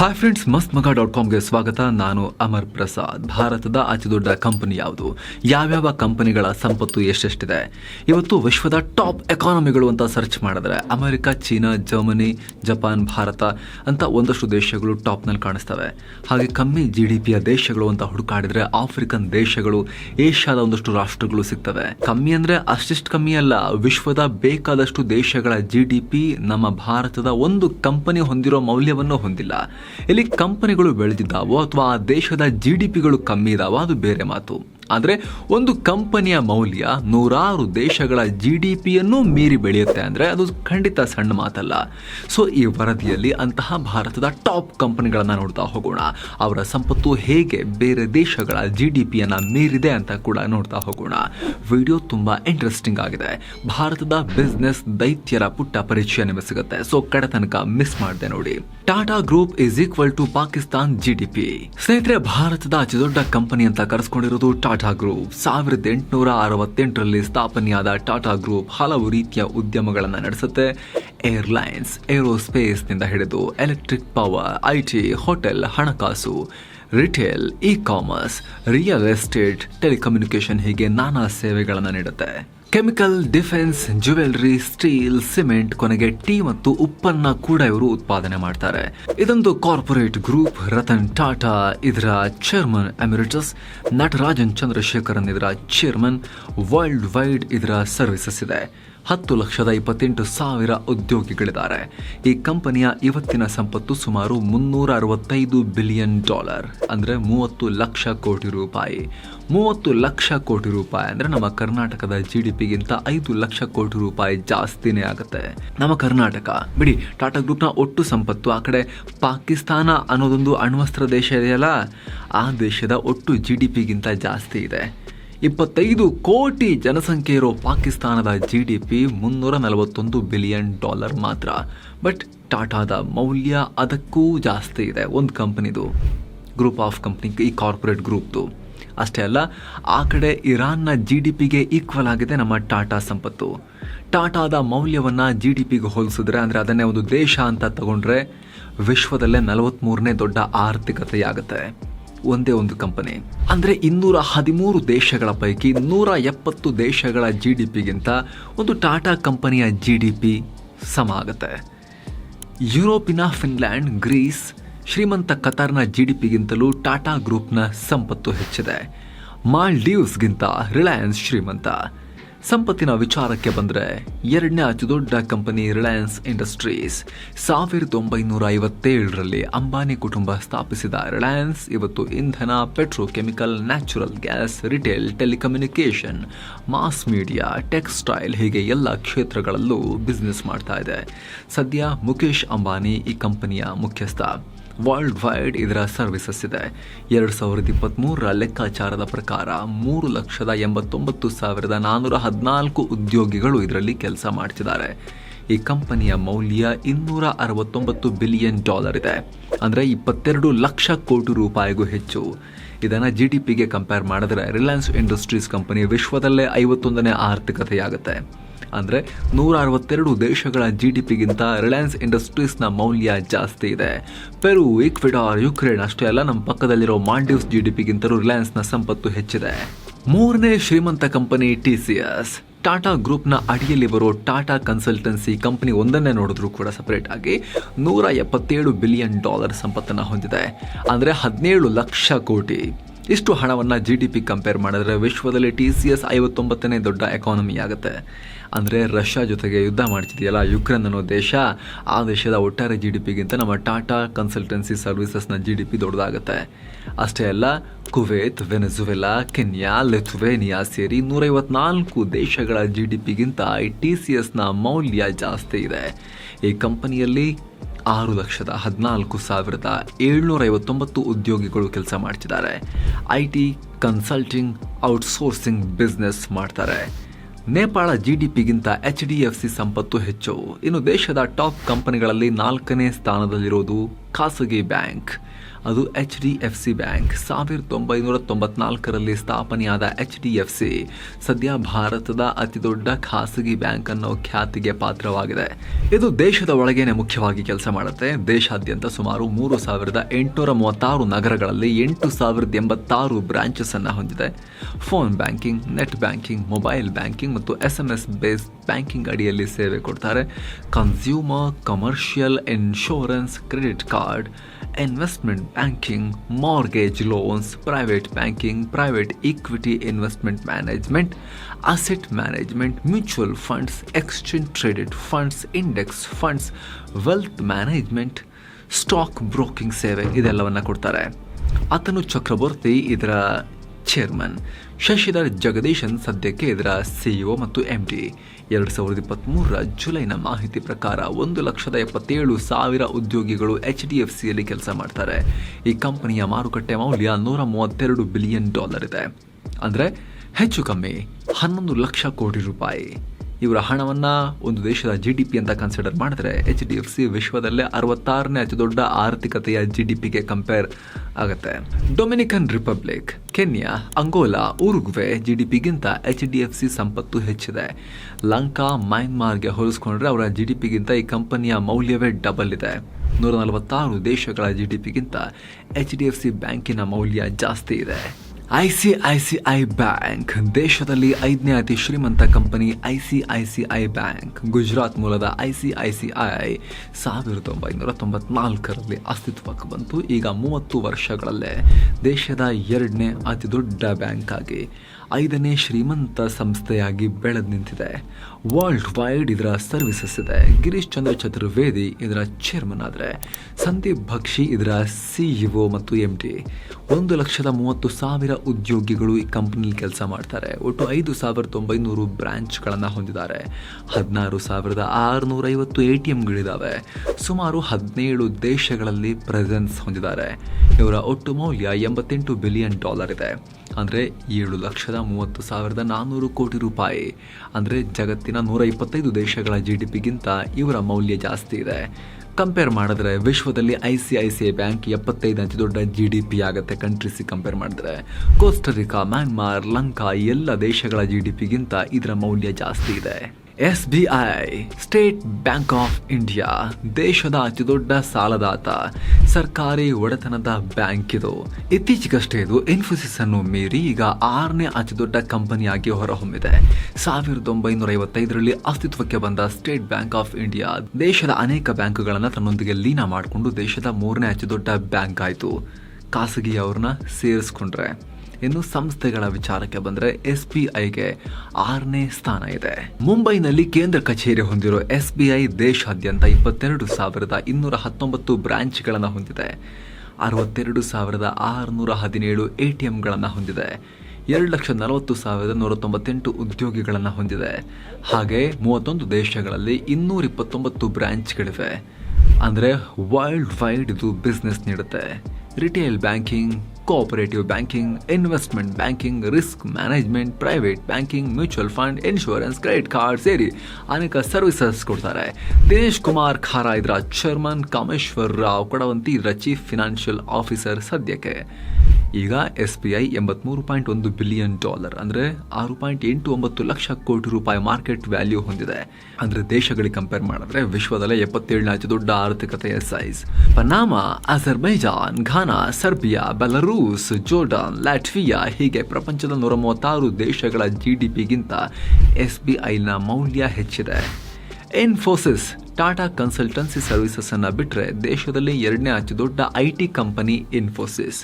Hi friends ಮಸ್ತ್ ಮಗ dot ಕಾಮ್ಗೆ ಸ್ವಾಗತ. ನಾನು ಅಮರ್ ಪ್ರಸಾದ್. ಭಾರತದ ಅತಿ ದೊಡ್ಡ ಕಂಪನಿ ಯಾವುದು? ಯಾವ್ಯಾವ ಕಂಪನಿಗಳ ಸಂಪತ್ತು ಎಷ್ಟೆಷ್ಟಿದೆ? ಇವತ್ತು ವಿಶ್ವದ ಟಾಪ್ ಎಕಾನಮಿಗಳು ಅಂತ ಸರ್ಚ್ ಮಾಡಿದ್ರೆ America, China, Germany, Japan, Bharat ಅಂತ ಒಂದಷ್ಟು ದೇಶಗಳು ಟಾಪ್ನಲ್ಲಿ ಕಾಣಿಸ್ತವೆ. ಹಾಗೆ ಕಮ್ಮಿ ಜಿ ಡಿ ಪಿಯ ದೇಶಗಳು ಅಂತ ಹುಡುಕಾಡಿದ್ರೆ ಆಫ್ರಿಕನ್ ದೇಶಗಳು, ಏಷ್ಯಾದ ಒಂದಷ್ಟು ರಾಷ್ಟ್ರಗಳು ಸಿಗ್ತವೆ. ಕಮ್ಮಿ ಅಂದ್ರೆ ಅಷ್ಟಿಷ್ಟು ಕಮ್ಮಿ ಅಲ್ಲ, ವಿಶ್ವದ ಬೇಕಾದಷ್ಟು ದೇಶಗಳ ಜಿ ಡಿ ಪಿ ನಮ್ಮ ಭಾರತದ ಒಂದು ಕಂಪನಿ ಹೊಂದಿರೋ ಮೌಲ್ಯವನ್ನು ಹೊಂದಿಲ್ಲ. ಇಲ್ಲಿ ಕಂಪನಿಗಳು ಬೆಳೆದಿದ್ದಾವೋ ಅಥವಾ ಆ ದೇಶದ ಜಿ ಡಿ ಪಿಗಳು ಕಮ್ಮಿ ಇದಾವೋ ಅದು ಬೇರೆ ಮಾತು. ಆದರೆ ಒಂದು ಕಂಪನಿಯ ಮೌಲ್ಯ ನೂರಾರು ದೇಶಗಳ ಜಿ ಡಿ ಪಿಯನ್ನು ಮೀರಿ ಬೆಳೆಯುತ್ತೆ ಅಂದರೆ ಅದು ಖಂಡಿತ ಸಣ್ಣ ಮಾತಲ್ಲ. ಸೊ ಈ ವರದಿಯಲ್ಲಿ ಅಂತಹ ಭಾರತದ ಟಾಪ್ ಕಂಪನಿಗಳನ್ನು ನೋಡ್ತಾ ಹೋಗೋಣ. ಅವರ ಸಂಪತ್ತು ಹೇಗೆ ಬೇರೆ ದೇಶಗಳ ಜಿ ಡಿ ಪಿಯನ್ನು ಮೀರಿದೆ ಅಂತ ಕೂಡ ನೋಡ್ತಾ ಹೋಗೋಣ. ವಿಡಿಯೋ ತುಂಬ ಇಂಟ್ರೆಸ್ಟಿಂಗ್ ಆಗಿದೆ. ಭಾರತದ ಬಿಸ್ನೆಸ್ ದೈತ್ಯರ ಪುಟ್ಟ ಪರಿಚಯ ನಿಮಗೆ ಸಿಗುತ್ತೆ. ಸೊ ಕಡೆ ತನಕ ಮಿಸ್ ಮಾಡಿದೆ ನೋಡಿ. Tata group is equal to Pakistan G D P ಸ್ನೇಹಿತರೆ, ಭಾರತದ ಅತಿ ದೊಡ್ಡ ಕಂಪನಿ ಅಂತ ಕರೆಸ್ಕೊಂಡಿರೋದು ಟಾಟಾ ಗ್ರೂಪ್ ಸಾವಿರದ ಎಂಟುನೂರ ಅರವತ್ತೆಂಟರಲ್ಲಿ ಸ್ಥಾಪನೆಯಾದ ಟಾಟಾ ಗ್ರೂಪ್ ಹಲವು ರೀತಿಯ ಉದ್ಯಮಗಳನ್ನು ನಡೆಸುತ್ತೆ. ಏರ್ಲೈನ್ಸ್, ಏರೋಸ್ಪೇಸ್ನಿಂದ ಹಿಡಿದು ಎಲೆಕ್ಟ್ರಿಕ್ ಪವರ್ ಐಟಿ ಹೋಟೆಲ್, ಹಣಕಾಸು, retail, e commerce, real estate, telecommunication ಹೀಗೆ ನಾನಾ ಸೇವೆಗಳನ್ನು ನೀಡುತ್ತೆ. Chemical, defence jewellery steel, cement, ಕೊನೆಗೆ ಟೀ ಮತ್ತು ಉಪ್ಪನ್ನ ಕೂಡ ಇವರು ಉತ್ಪಾದನೆ ಮಾಡ್ತಾರೆ. ಇದೊಂದು ಕಾರ್ಪೊರೇಟ್ ಗ್ರೂಪ್ ರತನ್ ಟಾಟಾ, ಇದರ ಚೇರ್ಮನ್ ಅಮಿರಿಟಸ್ ನಟರಾಜನ್ ಚಂದ್ರಶೇಖರನ್ ಇದರ ಚೇರ್ಮನ್, ವರ್ಲ್ಡ್ ವೈಡ್ ಇದರ ಸರ್ವಿಸಸ್ ಇದೆ. ಹತ್ತು ಲಕ್ಷದ ಇಪ್ಪತ್ತೆಂಟು ಸಾವಿರ ಉದ್ಯೋಗಿಗಳಿದ್ದಾರೆ. ಈ ಕಂಪನಿಯ ಇವತ್ತಿನ ಸಂಪತ್ತು ಸುಮಾರು ಮುನ್ನೂರ ಅರವತ್ತೈದು ಬಿಲಿಯನ್ ಡಾಲರ್, ಅಂದರೆ ಮೂವತ್ತು ಲಕ್ಷ ಕೋಟಿ ರೂಪಾಯಿ. ಮೂವತ್ತು ಲಕ್ಷ ಕೋಟಿ ರೂಪಾಯಿ ಅಂದರೆ ನಮ್ಮ ಕರ್ನಾಟಕದ ಜಿ ಡಿ ಪಿಗಿಂತ ಐದು ಲಕ್ಷ ಕೋಟಿ ರೂಪಾಯಿ ಜಾಸ್ತಿನೇ ಆಗುತ್ತೆ. ನಮ್ಮ ಕರ್ನಾಟಕ, ಬಿಡಿ, ಟಾಟಾ ಗ್ರೂಪ್ನ ಒಟ್ಟು ಸಂಪತ್ತು ಆ ಕಡೆ ಪಾಕಿಸ್ತಾನ ಅನ್ನೋದೊಂದು ಅಣ್ವಸ್ತ್ರ ದೇಶ ಇದೆಯಲ್ಲ? ಆ ದೇಶದ ಒಟ್ಟು ಜಿ ಡಿ ಪಿಗಿಂತ ಜಾಸ್ತಿ ಇದೆ. ಇಪ್ಪತ್ತೈದು ಕೋಟಿ ಜನಸಂಖ್ಯೆ ಇರೋ ಪಾಕಿಸ್ತಾನದ ಜಿ ಡಿ ಪಿ ಮುನ್ನೂರ ನಲವತ್ತೊಂದು ಬಿಲಿಯನ್ ಡಾಲರ್ ಮಾತ್ರ. ಬಟ್ ಟಾಟಾದ ಮೌಲ್ಯ ಅದಕ್ಕೂ ಜಾಸ್ತಿ ಇದೆ, ಒಂದು ಕಂಪ್ನಿದು. ಗ್ರೂಪ್ ಆಫ್ ಕಂಪ್ನಿ ಈ ಕಾರ್ಪೊರೇಟ್ ಗ್ರೂಪ್ದು ಅಷ್ಟೇ ಅಲ್ಲ, ಆ ಕಡೆ ಇರಾನ್ನ ಜಿ ಡಿ ಪಿಗೆ ಈಕ್ವಲ್ ಆಗಿದೆ ನಮ್ಮ ಟಾಟಾ ಸಂಪತ್ತು. ಟಾಟಾದ ಮೌಲ್ಯವನ್ನು ಜಿ ಡಿ ಪಿಗೆ ಹೋಲಿಸಿದ್ರೆ ಅಂದರೆ ಅದನ್ನೇ ಒಂದು ದೇಶ ಅಂತ ತಗೊಂಡ್ರೆ ವಿಶ್ವದಲ್ಲೇ ನಲವತ್ತ್ಮೂರನೇ ದೊಡ್ಡ ಆರ್ಥಿಕತೆಯಾಗುತ್ತೆ. ಒಂದೇ ಒಂದು ಕಂಪನಿ. ಅಂದರೆ ಇನ್ನೂರ ಹದಿಮೂರು ದೇಶಗಳ ಪೈಕಿ ನೂರ ಎಪ್ಪತ್ತು ದೇಶಗಳ ಜಿ ಡಿ ಪಿಗಿಂತ ಒಂದು ಟಾಟಾ ಕಂಪನಿಯ ಜಿ ಡಿ ಪಿ ಸಮ ಆಗುತ್ತೆ. ಯುರೋಪಿನ ಫಿನ್ಲ್ಯಾಂಡ್, ಗ್ರೀಸ್, ಶ್ರೀಮಂತ ಕತಾರ್ನ ಜಿ ಡಿ ಪಿಗಿಂತಲೂ ಟಾಟಾ ಗ್ರೂಪ್ನ ಸಂಪತ್ತು ಹೆಚ್ಚಿದೆ. ಮಾಲ್ಡೀವ್ಸ್ಗಿಂತ ರಿಲಯನ್ಸ್ ಶ್ರೀಮಂತ. ಸಂಪತ್ತಿನ ವಿಚಾರಕ್ಕೆ ಬಂದರೆ ಎರಡನೇ ಅತಿದೊಡ್ಡ ಕಂಪನಿ ರಿಲಯನ್ಸ್ ಇಂಡಸ್ಟ್ರೀಸ್ ಸಾವಿರದ ಒಂಬೈನೂರ ಐವತ್ತೇಳರಲ್ಲಿ ಅಂಬಾನಿ ಕುಟುಂಬ ಸ್ಥಾಪಿಸಿದ ರಿಲಯನ್ಸ್ ಇವತ್ತು ಇಂಧನ, petrochemical, natural gas, retail telecommunication, mass media, textile ಹೀಗೆ ಎಲ್ಲ ಕ್ಷೇತ್ರಗಳಲ್ಲೂ ಬಿಸ್ನೆಸ್ ಮಾಡ್ತಾ ಇದೆ. ಸದ್ಯ ಮುಖೇಶ್ ಅಂಬಾನಿ ಈ ಕಂಪನಿಯ ಮುಖ್ಯಸ್ಥ. ವರ್ಲ್ಡ್ ವೈಡ್ ಇದರ ಸರ್ವಿಸಸ್ ಇದೆ. ಎರಡು ಸಾವಿರದ ಇಪ್ಪತ್ತ್ಮೂರರ ಲೆಕ್ಕಾಚಾರದ ಪ್ರಕಾರ ಮೂರು ಲಕ್ಷದ ಎಂಬತ್ತೊಂಬತ್ತು ಸಾವಿರದ ನಾನ್ನೂರ ಹದಿನಾಲ್ಕು ಉದ್ಯೋಗಿಗಳು ಇದರಲ್ಲಿ ಕೆಲಸ ಮಾಡ್ತಿದ್ದಾರೆ. ಈ ಕಂಪನಿಯ ಮೌಲ್ಯ ಇನ್ನೂರ ಅರವತ್ತೊಂಬತ್ತು ಬಿಲಿಯನ್ ಡಾಲರ್ ಇದೆ. ಅಂದರೆ ಇಪ್ಪತ್ತೆರಡು ಲಕ್ಷ ಕೋಟಿ ರೂಪಾಯಿಗೂ ಹೆಚ್ಚು. ಇದನ್ನು ಜಿ ಡಿ ಪಿಗೆ ಕಂಪೇರ್ ಮಾಡಿದ್ರೆ ರಿಲಯನ್ಸ್ ಇಂಡಸ್ಟ್ರೀಸ್ ಕಂಪನಿ ವಿಶ್ವದಲ್ಲೇ ಐವತ್ತೊಂದನೇ ಆರ್ಥಿಕತೆಯಾಗುತ್ತೆ. ಅಂದರೆ ನೂರ ಅರವತ್ತೆರಡು ದೇಶಗಳ ಜಿ ಡಿ ಪಿಗಿಂತ ರಿಲಯನ್ಸ್ ಇಂಡಸ್ಟ್ರೀಸ್ನ ಮೌಲ್ಯ ಜಾಸ್ತಿ ಇದೆ. ಪೆರು, ಈಕ್ವಿಡಾರ್, ಯುಕ್ರೇನ್ ಅಷ್ಟೇ ಅಲ್ಲ ನಮ್ಮ ಪಕ್ಕದಲ್ಲಿರೋ ಮಾಲ್ಡೀವ್ಸ್ ಜಿ ಡಿ ಪಿಗಿಂತಲೂ ರಿಲಯನ್ಸ್ನ ಸಂಪತ್ತು ಹೆಚ್ಚಿದೆ. ಮೂರನೇ ಶ್ರೀಮಂತ company T C S Tata ಗ್ರೂಪ್ನ ಅಡಿಯಲ್ಲಿ ಬರೋ ಟಾಟಾ ಕನ್ಸಲ್ಟೆನ್ಸಿ ಕಂಪನಿ ಒಂದನ್ನೇ ನೋಡಿದ್ರು ಕೂಡ ಸಪರೇಟ್ ಆಗಿ ನೂರ ಎಪ್ಪತ್ತೇಳು ಬಿಲಿಯನ್ ಡಾಲರ್ ಸಂಪತ್ತನ್ನು ಹೊಂದಿದೆ. ಅಂದರೆ ಹದಿನೇಳು ಲಕ್ಷ ಕೋಟಿ. ಇಷ್ಟು ಹಣವನ್ನು ಜಿ ಡಿ ಪಿ ಕಂಪೇರ್ ಮಾಡಿದ್ರೆ ವಿಶ್ವದಲ್ಲಿ ಟಿ ಸಿ ಎಸ್ ಐವತ್ತೊಂಬತ್ತನೇ ದೊಡ್ಡ ಎಕಾನಮಿ ಆಗುತ್ತೆ. ಅಂದರೆ ರಷ್ಯಾ ಜೊತೆಗೆ ಯುದ್ಧ ಮಾಡ್ತಿದೆಯಲ್ಲ ಯುಕ್ರೇನ್ ಅನ್ನೋ ದೇಶ, ಆ ದೇಶದ ಒಟ್ಟಾರೆ ಜಿ ಡಿ ಪಿಗಿಂತ ನಮ್ಮ ಟಾಟಾ ಕನ್ಸಲ್ಟೆನ್ಸಿ ಸರ್ವಿಸಸ್ನ ಜಿ ಡಿ ಪಿ ದೊಡ್ಡದಾಗುತ್ತೆ. ಅಷ್ಟೇ ಅಲ್ಲ, ಕುವೇತ್, ವೆನೆಜುವೆಲಾ, ಕೆನ್ಯಾ, ಲೆಥುವೇನಿಯಾ ಸೇರಿ ನೂರೈವತ್ನಾಲ್ಕು ದೇಶಗಳ ಜಿ ಡಿ ಪಿಗಿಂತ ಈ ಟಿ ಸಿ ಎಸ್ನ ಮೌಲ್ಯ ಜಾಸ್ತಿ ಇದೆ. ಈ ಕಂಪನಿಯಲ್ಲಿ ಆರು ಲಕ್ಷದ ಹದಿನಾಲ್ಕು ಸಾವಿರದ ಏಳ್ನೂರ ಐವತ್ತೊಂಬತ್ತು ಉದ್ಯೋಗಿಗಳು ಕೆಲಸ ಮಾಡ್ತಿದ್ದಾರೆ. I T consulting, outsourcing business ಮಾಡ್ತಾರೆ. ನೇಪಾಳ ಜಿ ಡಿ ಪಿಗಿಂತ ಎಚ್ ಡಿ ಎಫ್ ಸಿ ಸಂಪತ್ತು ಹೆಚ್ಚು. ಇನ್ನು ದೇಶದ ಟಾಪ್ ಕಂಪನಿಗಳಲ್ಲಿ ನಾಲ್ಕನೇ ಸ್ಥಾನದಲ್ಲಿರೋದು ಖಾಸಗಿ ಬ್ಯಾಂಕ್. ಅದು H D F C bank ಸಾವಿರದ ಒಂಬೈನೂರ ತೊಂಬತ್ನಾಲ್ಕರಲ್ಲಿ ಸ್ಥಾಪನೆಯಾದ ಎಚ್ ಡಿ ಎಫ್ ಸಿ ಸದ್ಯ ಭಾರತದ ಅತಿದೊಡ್ಡ ಖಾಸಗಿ ಬ್ಯಾಂಕ್ ಅನ್ನೋ ಖ್ಯಾತಿಗೆ ಪಾತ್ರವಾಗಿದೆ. ಇದು ದೇಶದ ಒಳಗೇನೆ ಮುಖ್ಯವಾಗಿ ಕೆಲಸ ಮಾಡುತ್ತೆ. ದೇಶಾದ್ಯಂತ ಸುಮಾರು ಮೂರು ಸಾವಿರದ ಎಂಟುನೂರ ಮೂವತ್ತಾರು ನಗರಗಳಲ್ಲಿ ಎಂಟು ಸಾವಿರದ ಎಂಬತ್ತಾರು ಬ್ರಾಂಚಸ್ ಅನ್ನು ಹೊಂದಿದೆ. Phone banking net banking mobile banking ಮತ್ತು S M S based banking ಅಡಿಯಲ್ಲಿ ಸೇವೆ ಕೊಡ್ತಾರೆ. Consumer commercial insurance credit card investment banking mortgage loans private banking private equity investment management asset management mutual funds exchange traded funds index funds wealth management stock broking ಸೇವೆ, ಇದೆಲ್ಲವನ್ನು ಕೊಡ್ತಾರೆ. ಆತನು ಚಕ್ರವರ್ತಿ, ಇದರ chairman Shashidhar Jagadeesan ಸದ್ಯಕ್ಕೆ ಇದರ ಸಿಇಒ ಮತ್ತು ಎಂ ಡಿ ಎರಡು ಸಾವಿರದ ಇಪ್ಪತ್ತ್ಮೂರರ ಜುಲೈನ ಮಾಹಿತಿ ಪ್ರಕಾರ ಒಂದು ಲಕ್ಷದ ಎಪ್ಪತ್ತೇಳು ಸಾವಿರ ಉದ್ಯೋಗಿಗಳು ಎಚ್ ಡಿ ಎಫ್ ಸಿಯಲ್ಲಿ ಕೆಲಸ ಮಾಡ್ತಾರೆ. ಈ ಕಂಪನಿಯ ಮಾರುಕಟ್ಟೆ ಮೌಲ್ಯ ನೂರ ಮೂವತ್ತೆರಡು ಬಿಲಿಯನ್ ಡಾಲರ್ ಇದೆ. ಅಂದರೆ ಹೆಚ್ಚು ಕಮ್ಮಿ ಹನ್ನೊಂದು ಲಕ್ಷ ಕೋಟಿ ರೂಪಾಯಿ. ಇವರ ಹಣವನ್ನು ಒಂದು ದೇಶದ ಜಿ ಡಿ ಪಿ ಅಂತ ಕನ್ಸಿಡರ್ ಮಾಡಿದ್ರೆ ಎಚ್ ಡಿ ಎಫ್ ಸಿ ವಿಶ್ವದಲ್ಲೇ ಅರವತ್ತಾರನೇ ಅತಿ ದೊಡ್ಡ ಆರ್ಥಿಕತೆಯ ಜಿ ಡಿ ಪಿಗೆ ಕಂಪೇರ್ ಆಗುತ್ತೆ. Dominican Republic Kenya Angola Uruguay G D ಪಿಗಿಂತ H D F C ಸಂಪತ್ತು ಹೆಚ್ಚಿದೆ. ಲಂಕಾ ಮಯನ್ಮಾರ್ಗೆ ಹೋಲಿಸ್ಕೊಂಡ್ರೆ ಅವರ ಜಿ ಡಿ ಪಿಗಿಂತ ಈ ಕಂಪನಿಯ ಮೌಲ್ಯವೇ ಡಬಲ್ ಇದೆ. ನೂರ ನಲವತ್ತಾರು ದೇಶಗಳ ಜಿ ಡಿ ಪಿಗಿಂತ ಎಚ್ ಡಿ ಎಫ್ ಸಿ ಬ್ಯಾಂಕಿನ ಮೌಲ್ಯ ಜಾಸ್ತಿ ಇದೆ. I C I C I bank, ದೇಶದಲ್ಲಿ ಐದನೇ ಅತಿ ಶ್ರೀಮಂತ company I C I C I bank, Gujarat ಮೂಲದ I C I C I ಸಾವಿರದ ಒಂಬೈನೂರ ತೊಂಬತ್ನಾಲ್ಕರಲ್ಲಿ ಅಸ್ತಿತ್ವಕ್ಕೆ ಬಂತು. ಈಗ ಮೂವತ್ತು ವರ್ಷಗಳಲ್ಲೇ ದೇಶದ ಎರಡನೇ ಅತಿ ದೊಡ್ಡ ಬ್ಯಾಂಕ್ ಆಗಿ ಐದನೇ ಶ್ರೀಮಂತ ಸಂಸ್ಥೆಯಾಗಿ ಬೆಳೆದು ನಿಂತಿದೆ. ವರ್ಲ್ಡ್ ವೈಡ್ ಇದರ ಸರ್ವಿಸಸ್ ಇದೆ. ಗಿರೀಶ್ ಚಂದ್ರ ಚತುರ್ವೇದಿ ಇದರ ಚೇರ್ಮನ್ ಆದರೆ. ಸಂದೀಪ್ ಭಕ್ಷಿ ಇದರ ಸಿಇಒ ಮತ್ತು ಎಂ ಟಿ ಒಂದು ಲಕ್ಷದ ಮೂವತ್ತು ಸಾವಿರ ಉದ್ಯೋಗಿಗಳು ಈ ಕಂಪನಿಲಿ ಕೆಲಸ ಮಾಡ್ತಾರೆ. ಒಟ್ಟು ಐದು ಸಾವಿರದ ಒಂಬೈನೂರು ಬ್ರಾಂಚ್ಗಳನ್ನು ಹೊಂದಿದ್ದಾರೆ. ಹದಿನಾರು ಸಾವಿರದ ಆರುನೂರ ಐವತ್ತು ಎ ಟಿ ಎಮ್ಗಳಿದ್ದಾವೆ ಸುಮಾರು ಹದಿನೇಳು ದೇಶಗಳಲ್ಲಿ ಪ್ರೆಸೆನ್ಸ್ ಹೊಂದಿದ್ದಾರೆ. ಇವರ ಒಟ್ಟು ಮೌಲ್ಯ ಎಂಬತ್ತೆಂಟು ಬಿಲಿಯನ್ ಡಾಲರ್ ಇದೆ. ಅಂದರೆ ಏಳು ಲಕ್ಷದ ಮೂವತ್ತು ಸಾವಿರದ ನಾನ್ನೂರು ಕೋಟಿ ರೂಪಾಯಿ. ಅಂದರೆ ಜಗತ್ತಿನ ನೂರ ಇಪ್ಪತ್ತೈದು ದೇಶಗಳ ಜಿ ಡಿ ಪಿಗಿಂತ ಇವರ ಮೌಲ್ಯ ಜಾಸ್ತಿ ಇದೆ. ಕಂಪೇರ್ ಮಾಡಿದ್ರೆ ವಿಶ್ವದಲ್ಲಿ I C I C I bank ಎಪ್ಪತ್ತೈದು ಅತಿ ದೊಡ್ಡ ಜಿ ಡಿ ಪಿ ಆಗುತ್ತೆ ಕಂಟ್ರೀಸಿಗೆ ಕಂಪೇರ್ ಮಾಡಿದ್ರೆ ಕೋಸ್ಟರಿಕಾ ಮ್ಯಾನ್ಮಾರ್ ಲಂಕಾ ಎಲ್ಲ ದೇಶಗಳ ಜಿ ಡಿ ಪಿಗಿಂತ ಇದರ ಮೌಲ್ಯ ಜಾಸ್ತಿ ಇದೆ. S B I, state bank of India, ದೇಶದ ಅತಿದೊಡ್ಡ ಸಾಲದಾತ, ಸರ್ಕಾರಿ ಒಡೆತನದ ಬ್ಯಾಂಕ್ ಇದು. ಇತ್ತೀಚೆಗಷ್ಟೇ ಇದು ಇನ್ಫೋಸಿಸ್ ಅನ್ನು ಮೀರಿ ಈಗ ಆರನೇ ಅತಿದೊಡ್ಡ ಕಂಪನಿಯಾಗಿ ಹೊರಹೊಮ್ಮಿದೆ. ಸಾವಿರದ ಒಂಬೈನೂರ ಐವತ್ತೈದರಲ್ಲಿ ಅಸ್ತಿತ್ವಕ್ಕೆ ಬಂದ ಸ್ಟೇಟ್ ಬ್ಯಾಂಕ್ ಆಫ್ ಇಂಡಿಯಾ, ದೇಶದ ಅನೇಕ ಬ್ಯಾಂಕುಗಳನ್ನು ತನ್ನೊಂದಿಗೆ ಲೀನ ಮಾಡಿಕೊಂಡು ದೇಶದ ಮೂರನೇ ಅತಿದೊಡ್ಡ ಬ್ಯಾಂಕ್ ಆಯಿತು. ಖಾಸಗಿಯವ್ರನ್ನ ಸೇರಿಸ್ಕೊಂಡ್ರೆ. ಇನ್ನು ಸಂಸ್ಥೆಗಳ ವಿಚಾರಕ್ಕೆ ಬಂದರೆ ಎಸ್ ಬಿ ಐಗೆ ಆರನೇ ಸ್ಥಾನ ಇದೆ. ಮುಂಬೈನಲ್ಲಿ ಕೇಂದ್ರ ಕಚೇರಿ ಹೊಂದಿರೋ ಎಸ್ ಬಿ ಐ ದೇಶಾದ್ಯಂತ ಇಪ್ಪತ್ತೆರಡು ಸಾವಿರದ ಇನ್ನೂರ ಹತ್ತೊಂಬತ್ತು ಬ್ರಾಂಚ್ಗಳನ್ನು ಹೊಂದಿದೆ. ಅರವತ್ತೆರಡು ಸಾವಿರದ ಆರುನೂರ ಹದಿನೇಳು ಎ ಟಿ ಎಂಗಳನ್ನು ಹೊಂದಿದೆ. ಎರಡು ಲಕ್ಷ ನಲವತ್ತು ಸಾವಿರದ ನೂರ ತೊಂಬತ್ತೆಂಟು ಉದ್ಯೋಗಿಗಳನ್ನು ಹೊಂದಿದೆ. ಹಾಗೆ ಮೂವತ್ತೊಂದು ದೇಶಗಳಲ್ಲಿ ಇನ್ನೂರ ಇಪ್ಪತ್ತೊಂಬತ್ತು ಬ್ರಾಂಚ್ಗಳಿವೆ. ಅಂದರೆ ವರ್ಲ್ಡ್ ವೈಡ್ ಇದು ಬಿಸ್ನೆಸ್ ನೀಡುತ್ತೆ. Retail banking cooperative banking investment banking risk management private banking mutual fund insurance credit card ಸೇರಿ ಅನೇಕ ಸರ್ವಿಸಸ್ ಕೊಡ್ತಾರೆ. ದಿನೇಶ್ ಕುಮಾರ್ ಖಾರ ಇದರ ಚೇರ್ಮನ್ ಕಾಮೇಶ್ವರ್ ರಾವ್ ಕೊಡವಂತಿ ಇದರ ಚೀಫ್ ಫಿನಾನ್ಷಿಯಲ್ ಆಫೀಸರ್ ಸದ್ಯಕ್ಕೆ. ಈಗ ಎಸ್ ಬಿ ಐ ಎಂಬತ್ಮೂರು ಪಾಯಿಂಟ್ ಒಂದು ಬಿಲಿಯನ್ ಡಾಲರ್ ಅಂದರೆ ಆರು ಪಾಯಿಂಟ್ ಎಂಟು ಒಂಬತ್ತು ಲಕ್ಷ ಕೋಟಿ ರೂಪಾಯಿ ಮಾರ್ಕೆಟ್ ವ್ಯಾಲ್ಯೂ ಹೊಂದಿದೆ. ಅಂದರೆ ದೇಶಗಳಿಗೆ ಕಂಪೇರ್ ಮಾಡಿದ್ರೆ ವಿಶ್ವದಲ್ಲೇ ಎಪ್ಪತ್ತೇಳನೇ ಅತಿ ದೊಡ್ಡ ಆರ್ಥಿಕತೆಯ size. Panama, Azerbaijan, Ghana, Serbia, Belarus, Jordan, Latvia ಹೀಗೆ ಪ್ರಪಂಚದ ನೂರ ಮೂವತ್ತಾರು ದೇಶಗಳ ಜಿ ಡಿ ಪಿಗಿಂತ ಎಸ್ ಬಿ ಐನ ಮೌಲ್ಯ ಹೆಚ್ಚಿದೆ. ಇನ್ಫೋಸಿಸ್, ಟಾಟಾ ಕನ್ಸಲ್ಟೆನ್ಸಿ ಸರ್ವಿಸಸ್ ಅನ್ನು ಬಿಟ್ಟರೆ ದೇಶದಲ್ಲಿ ಎರಡನೇ ಅತಿ ದೊಡ್ಡ ಐ ಟಿ ಕಂಪನಿ ಇನ್ಫೋಸಿಸ್.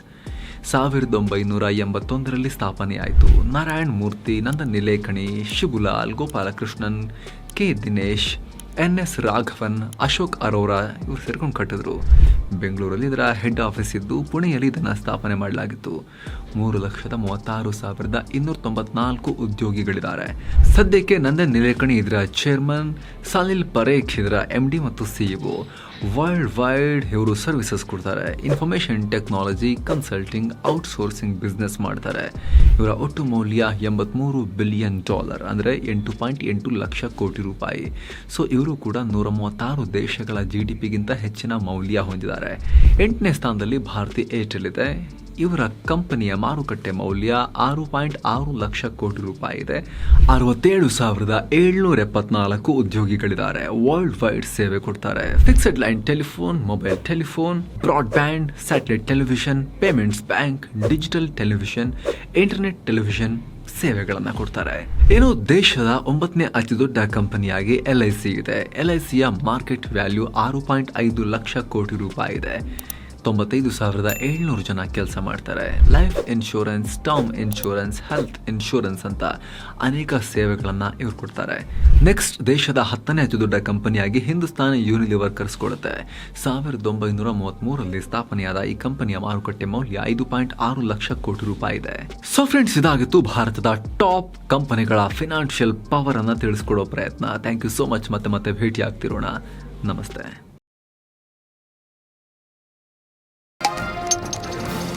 ಸಾವಿರದ ಒಂಬೈನೂರ ಎಂಬತ್ತೊಂದರಲ್ಲಿ ಸ್ಥಾಪನೆಯಾಯಿತು. Narayan Murthy Nanda Nilekani Shibulal Gopalakrishnan, K Dinesh, N S Raghavan, Ashok Arora ಇವರು ಸೇರ್ಕೊಂಡು ಕಟ್ಟಿದ್ರು. ಬೆಂಗಳೂರಲ್ಲಿ ಇದರ ಹೆಡ್ ಆಫೀಸ್ ಇದ್ದು, ಪುಣೆಯಲ್ಲಿ ಇದನ್ನು ಸ್ಥಾಪನೆ ಮಾಡಲಾಗಿತ್ತು. ಮೂರು ಲಕ್ಷದ ಮೂವತ್ತಾರು ಸಾವಿರದ ಇನ್ನೂರ ತೊಂಬತ್ನಾಲ್ಕು ಉದ್ಯೋಗಿಗಳಿದ್ದಾರೆ. ಸದ್ಯಕ್ಕೆ ನಂದನ್ ನಿಲೇಕಣಿ ಇದರ ಚೇರ್ಮನ್ ಸಾಲಿಲ್ ಪರೇಖ್ ಇದರ ಎಂ ಡಿ ಮತ್ತು ಸಿಇಒ ವರ್ಲ್ಡ್ ವೈಡ್ ಇವರು ಸರ್ವಿಸಸ್ ಕೊಡ್ತಾರೆ. Information technology consulting outsourcing business ಮಾಡ್ತಾರೆ. ಇವರ ಒಟ್ಟು ಮೌಲ್ಯ ಎಂಬತ್ಮೂರು ಬಿಲಿಯನ್ ಡಾಲರ್ ಅಂದರೆ ಎಂಟು ಪಾಯಿಂಟ್ ಎಂಟು ಲಕ್ಷ ಕೋಟಿ ರೂಪಾಯಿ. ಸೊ ಇವರು ಕೂಡ ನೂರ ಮೂವತ್ತಾರು ದೇಶಗಳ ಜಿ ಡಿ ಪಿಗಿಂತ ಹೆಚ್ಚಿನ ಮೌಲ್ಯ ಹೊಂದಿದ್ದಾರೆ. ಎಂಟನೇ ಸ್ಥಾನದಲ್ಲಿ ಭಾರತಿ ಏರ್ಟೆಲ್ ಇದೆ. ಇವರ ಕಂಪನಿಯ ಮಾರುಕಟ್ಟೆ ಮೌಲ್ಯ ಆರು ಪಾಯಿಂಟ್ ಆರು ಲಕ್ಷ ಕೋಟಿ ರೂಪಾಯಿ ಇದೆ. ಅರವತ್ತೇಳು ಸಾವಿರದ ಏಳ್ನೂರ ಎಪ್ಪತ್ನಾಲ್ಕು ಉದ್ಯೋಗಿಗಳಿದ್ದಾರೆ. ವರ್ಲ್ಡ್ ವೈಡ್ ಸೇವೆ ಕೊಡ್ತಾರೆ. Fixed line telephone mobile telephone broadband satellite television payments bank digital television internet television ಸೇವೆಗಳನ್ನು ಕೊಡ್ತಾರೆ. ಇನ್ನು ದೇಶದ ಒಂಬತ್ತನೇ ಅತಿ ದೊಡ್ಡ ಕಂಪನಿಯಾಗಿ ಎಲ್ ಐ ಸಿ ಇದೆ. ಎಲ್ ಐ ಸಿಯ ಮಾರ್ಕೆಟ್ ವ್ಯಾಲ್ಯೂ ಆರು ಪಾಯಿಂಟ್ ಐದು ಲಕ್ಷ ಕೋಟಿ ರೂಪಾಯಿ ಇದೆ. ತೊಂಬತ್ತೈದು ಸಾವಿರದ ಏಳ್ನೂರು ಜನ ಕೆಲಸ ಮಾಡ್ತಾರೆ. Life insurance term insurance health insurance ಅಂತ ಅನೇಕ ಸೇವೆಗಳನ್ನು ಇವ್ರು ಕೊಡ್ತಾರೆ. ನೆಕ್ಸ್ಟ್ ದೇಶದ ಹತ್ತನೇ ಅತಿ ದೊಡ್ಡ ಕಂಪನಿಯಾಗಿ ಹಿಂದೂಸ್ತಾನ್ ಯೂನಿಲಿವರ್ ಕೊಡುತ್ತೆ. ಸಾವಿರದ ಒಂಬೈನೂರ ಮೂವತ್ಮೂರರಲ್ಲಿ ಸ್ಥಾಪನೆಯಾದ ಈ ಕಂಪನಿಯ ಮಾರುಕಟ್ಟೆ ಮೌಲ್ಯ ಐದು ಪಾಯಿಂಟ್ ಆರು ಲಕ್ಷ ಕೋಟಿ ರೂಪಾಯಿ ಇದೆ. ಸೊ ಫ್ರೆಂಡ್ಸ್ ಇದಾಗಿತ್ತು ಭಾರತದ ಟಾಪ್ ಕಂಪನಿಗಳ ಫಿನಾನ್ಷಿಯಲ್ ಪವರ್ ಅನ್ನ ತಿಳಿಸ್ಕೊಡೋ ಪ್ರಯತ್ನ. ಥ್ಯಾಂಕ್ ಯು ಸೋ ಮಚ್ ಮತ್ತೆ ಮತ್ತೆ ಭೇಟಿ ಆಗ್ತಿರೋಣ ನಮಸ್ತೆ.